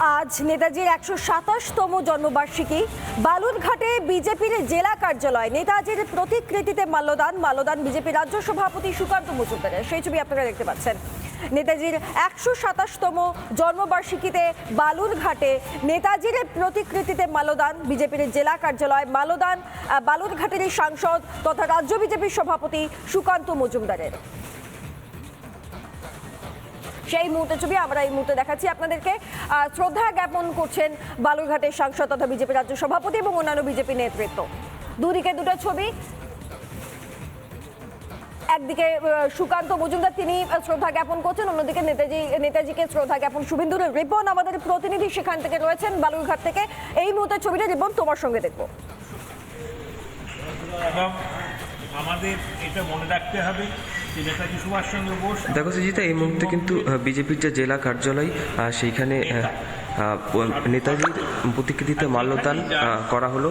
আজ নেতাজির একশো সাতাশতম জন্মবার্ষিকী। বালুরঘাটে বিজেপির জেলা কার্যালয়। নেতাজির প্রতিকৃতিতে মাল্যদান মাল্যদান বিজেপি রাজ্য সভাপতি সুকান্ত মজুমদারের। সেই ছবি আপনারা দেখতে পাচ্ছেন। নেতাজির একশো সাতাশতম জন্মবার্ষিকীতে বালুরঘাটে নেতাজির প্রতিকৃতিতে মাল্যদান বিজেপির জেলা কার্যালয় মাল্যদান আহ, বালুরঘাটের সাংসদ তথা রাজ্য বিজেপির সভাপতি সুকান্ত মজুমদারের। সেই মুহূর্তে ছবি, আমরা এই মুহূর্তে দেখাচ্ছি আপনাদেরকে। শ্রদ্ধা জ্ঞাপন করছেন বালুরঘাটের সাংসদ তথা বিজেপি রাজ্য সভাপতি এবং অন্যান্য বিজেপি নেতৃত্ব। দুদিকে দুটো ছবি। একদিকে সুকান্ত মজুমদার, তিনি শ্রদ্ধা জ্ঞাপন করছেন। অন্যদিকে নেতাজি, নেতাজিকে শ্রদ্ধা জ্ঞাপন। শুভেন্দুর রিপন, আমাদের প্রতিনিধি সেখান থেকে রয়েছেন বালুরঘাট থেকে। এই মুহূর্তে ছবিটা রিপন, তোমার সঙ্গে দেখব। আমাদের এটা মনে রাখতে হবে যে নেতাজি সুভাষচন্দ্র বোস দেখো সুজিতা এই মুহূর্তে কিন্তু বিজেপির যে জেলা কার্যালয় সেইখানে নেতাজির প্রতিকৃতিতে মাল্যদান করা হলো।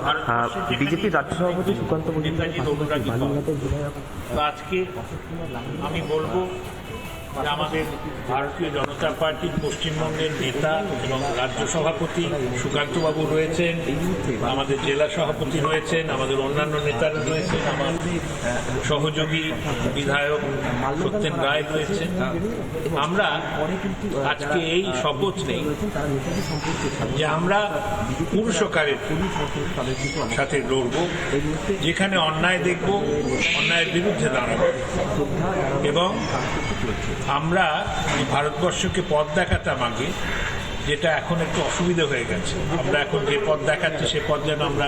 বিজেপির রাজ্য সভাপতি সুকান্ত মজুমদার আজকে আমি বলব আমাদের ভারতীয় জনতা পার্টির পশ্চিমবঙ্গের নেতা এবং রাজ্য সভাপতি সুকান্তবাবু রয়েছেন, আমাদের জেলা সভাপতি রয়েছেন, আমাদের অন্যান্য নেতারা রয়েছেন আমার সহযোগী বিধায়ক সত্যেন রায় রয়েছেন। আমরা আজকে এই শপথ নেই যে আমরা পুরুষকারের সাথে লড়ব, যেখানে অন্যায় দেখব, অন্যায়ের বিরুদ্ধে দাঁড়াবো। এবং আমরা এই ভারতবর্ষকে পথ দেখাতাম আগে, যেটা এখন একটু অসুবিধা হয়ে গেছে। আমরা এখন যে পথ দেখাচ্ছি, সে পথ যেন আমরা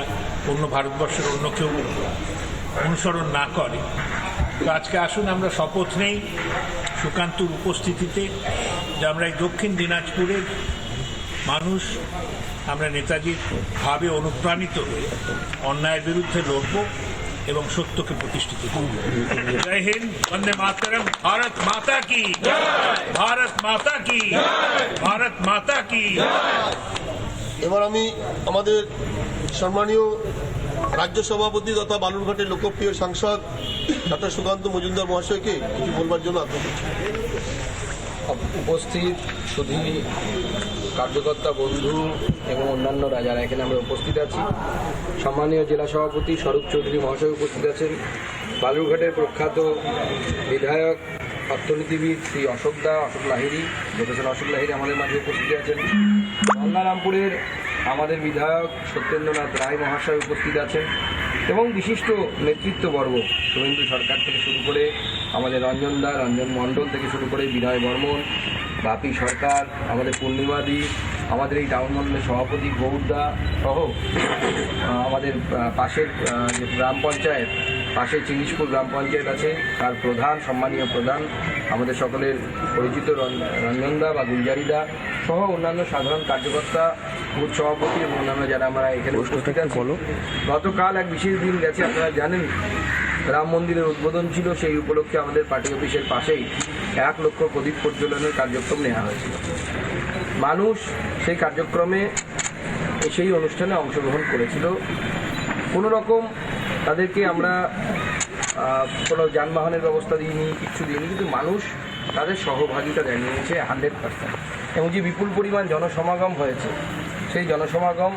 অন্য ভারতবর্ষের অন্য কেউ অনুসরণ না করে। তো আজকে আসুন, আমরা শপথ নেই সুকান্তর উপস্থিতিতে যে আমরা এই দক্ষিণ দিনাজপুরের মানুষ, আমরা নেতাজির ভাবে অনুপ্রাণিত হয়ে অন্যায়ের বিরুদ্ধে লড়ব। এবং সত্যকে প্রতিষ্ঠিত করব জয় হিন্দ বন্দে মাতরম ভারত মাতা কি? ভারত মাতা কি? ভারত মাতা কি? এবার আমি আমাদের সম্মানীয় রাজ্য সভাপতি তথা বালুরঘাটের লোকপ্রিয় সাংসদ ডক্টর সুকান্ত মজুমদার মহাশয়কে কিছু বলবার জন্য আগ্রহ উপস্থিত শুধু কার্যকর্তা, বন্ধু এবং অন্যান্যরা যারা এখানে আমরা উপস্থিত আছি। সম্মানীয় জেলা সভাপতি স্বরূপ চৌধুরী মহাশয় উপস্থিত আছেন। বালুরঘাটের প্রখ্যাত বিধায়ক, অর্থনীতিবিদ শ্রী অশোক দা, অশোক লাহিরি প্রফেসর অশোক লাহিরি আমাদের মাঝে উপস্থিত আছেন। গঙ্গারামপুরের আমাদের বিধায়ক সত্যেন্দ্রনাথ রায় মহাশয় উপস্থিত আছেন এবং বিশিষ্ট নেতৃত্ববর্গ শুভেন্দু সরকার থেকে শুরু করে আমাদের রঞ্জন দা রঞ্জন মণ্ডল থেকে শুরু করে বিনয় বর্মন বাপি সরকার আমাদের পূর্ণিমাদি আমাদের এই টাউন মন্ডলের সভাপতি গৌরদা সহ আমাদের পাশের যে গ্রাম পঞ্চায়েত পাশে চিনিশপুর গ্রাম পঞ্চায়েত আছে তার প্রধান সম্মানীয় প্রধান আমাদের সকলের পরিচিত রঞ্জ- রঞ্জনদা বা গুলজারিদা সহ অন্যান্য সাধারণ কার্যকর্তা বুথ সভাপতি এবং অন্যান্য যারা আমরা এখানে গতকাল এক বিশেষ দিন গেছে আপনারা জানেন রাম মন্দিরের উদ্বোধন ছিল, সেই উপলক্ষে আমাদের পার্টি অফিসের পাশেই এক লক্ষ প্রদীপ প্রজ্বলনের কার্যক্রম নেওয়া হয়েছিল। মানুষ সেই কার্যক্রমে সেই অনুষ্ঠানে অংশগ্রহণ করেছিল। কোনো রকম তাদেরকে আমরা কোনো যানবাহনের ব্যবস্থা দিইনি কিচ্ছু দিইনি, কিন্তু মানুষ তাদের সহভাগিতা জানিয়েছে হান্ড্রেড পার্সেন্ট। এবং যে বিপুল পরিমাণ জনসমাগম হয়েছে, সেই জনসমাগম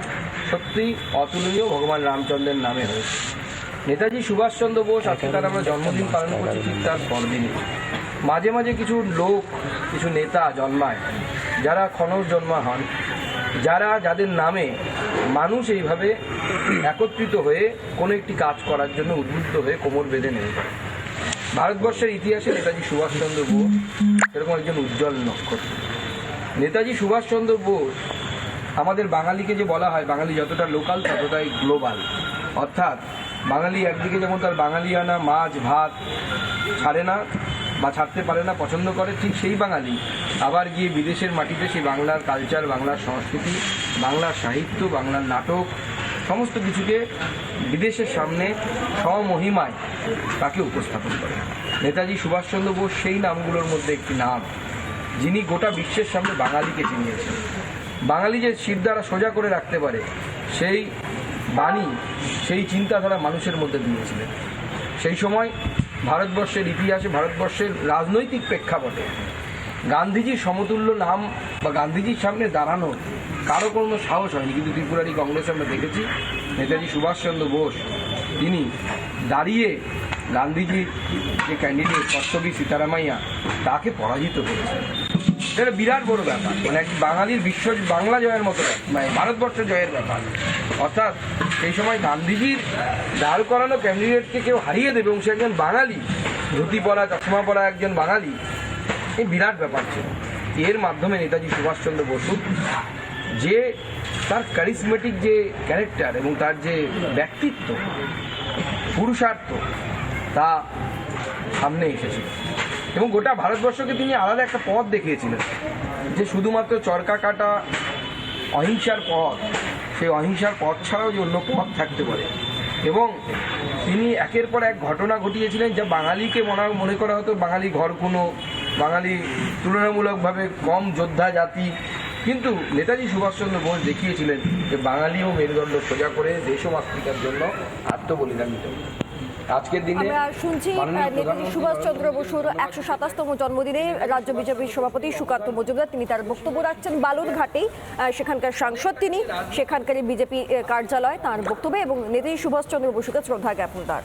সত্যিই অতুলনীয় ভগবান রামচন্দ্রের নামে হয়েছে। নেতাজি সুভাষচন্দ্র বোস, আজকে তার আমরা জন্মদিন পালন করছি ঠিক তার পরদিনই মাঝে মাঝে কিছু লোক, কিছু নেতা জন্মায়, যারা খনজ জন্মা হন, যারা যাদের নামে মানুষ এইভাবে একত্রিত হয়ে কোনো একটি কাজ করার জন্য উদ্বুদ্ধ হয়ে কোমর বেঁধে নেমে পড়ে ভারতবর্ষের ইতিহাসে নেতাজি সুভাষচন্দ্র বোস এরকম একজন উজ্জ্বল নক্ষত্র। নেতাজি সুভাষচন্দ্র বোস আমাদের বাঙালিকে যে বলা হয়, বাঙালি যতটা লোকাল ততটাই গ্লোবাল। অর্থাৎ বাঙালি একদিকে যেমন তার বাঙালিয়ানা মাছ, ভাত ছাড়ে না বা ছাড়তে পারে না, পছন্দ করে, ঠিক সেই বাঙালি। আবার গিয়ে বিদেশের মাটিতে সেই বাংলার কালচার বাংলার সংস্কৃতি, বাংলার সাহিত্য, বাংলার নাটক, সমস্ত কিছুকে বিদেশের সামনে স্বমহিমায় তাকে উপস্থাপন করে। নেতাজি সুভাষচন্দ্র বোস সেই নামগুলোর মধ্যে একটি নাম, যিনি গোটা বিশ্বের সামনে বাঙালিকে চিনিয়েছেন। বাঙালি যে শিরদারা সোজা করে রাখতে পারে, সেই বাণী সেই চিন্তাধারা মানুষের মধ্যে দিয়েছিলেন। সেই সময় ভারতবর্ষের ইতিহাসে ভারতবর্ষের রাজনৈতিক প্রেক্ষাপটে গান্ধীজির সমতুল্য নাম বা গান্ধীজির সামনে দাঁড়ানো কারও কোনো সাহস হয়নি। কিন্তু ত্রিপুরারি কংগ্রেস আমরা দেখেছি, নেতাজি সুভাষচন্দ্র বোস। তিনি দাঁড়িয়ে গান্ধীজির যে ক্যান্ডিডেট কর্তবী সীতারামাইয়া, তাকে পরাজিত করেছেন। এটা বিরাট বড় ব্যাপার। মানে বাঙালির বিশ্ব বাংলা জয়ের মতো মানে ভারতবর্ষ জয়ের ব্যাপার। অর্থাৎ সেই সময় গান্ধীজির দাঁড় করানো ক্যান্ডিডেটকে কেউ হারিয়ে দেবে এবং সে একজন বাঙালি। ধুতি পরা চশমা পরা একজন বাঙালি। এই বিরাট ব্যাপার ছিল। এর মাধ্যমে নেতাজি সুভাষচন্দ্র বসু যে তার ক্যারিসমেটিক যে ক্যারেক্টার এবং তার যে ব্যক্তিত্ব, পুরুষার্থ, তা সামনে এসেছিল এবং গোটা ভারতবর্ষকে তিনি আলাদা একটা পথ দেখিয়েছিলেন। যে শুধুমাত্র চরকা কাটা অহিংসার পথ, সেই অহিংসার পথ ছাড়াও যে অন্য পথ থাকতে পারে এবং তিনি একের পর এক ঘটনা ঘটিয়েছিলেন যা বাঙালিকে মনে মনে করা হতো বাঙালি ঘর কোনো, বাঙালি তুলনামূলকভাবে কম যোদ্ধা জাতি কিন্তু নেতাজি সুভাষচন্দ্র বোস দেখিয়েছিলেন যে বাঙালিও মেরুদণ্ড সোজা করে দেশ ও জন্য আত্মবলিদান দিতে। আজকের দিনে আমরা শুনছি নেতাজি সুভাষচন্দ্র বসুর একশো সাতাশতম জন্মদিনে রাজ্য বিজেপির সভাপতি সুকান্ত মজুমদার তিনি তার বক্তব্য রাখছেন বালুরঘাটে। সেখানকার সাংসদ তিনি সেখানকারই বিজেপি কার্যালয় তার বক্তব্যে এবং নেতাজি সুভাষচন্দ্র বসুকে শ্রদ্ধা জ্ঞাপন তার।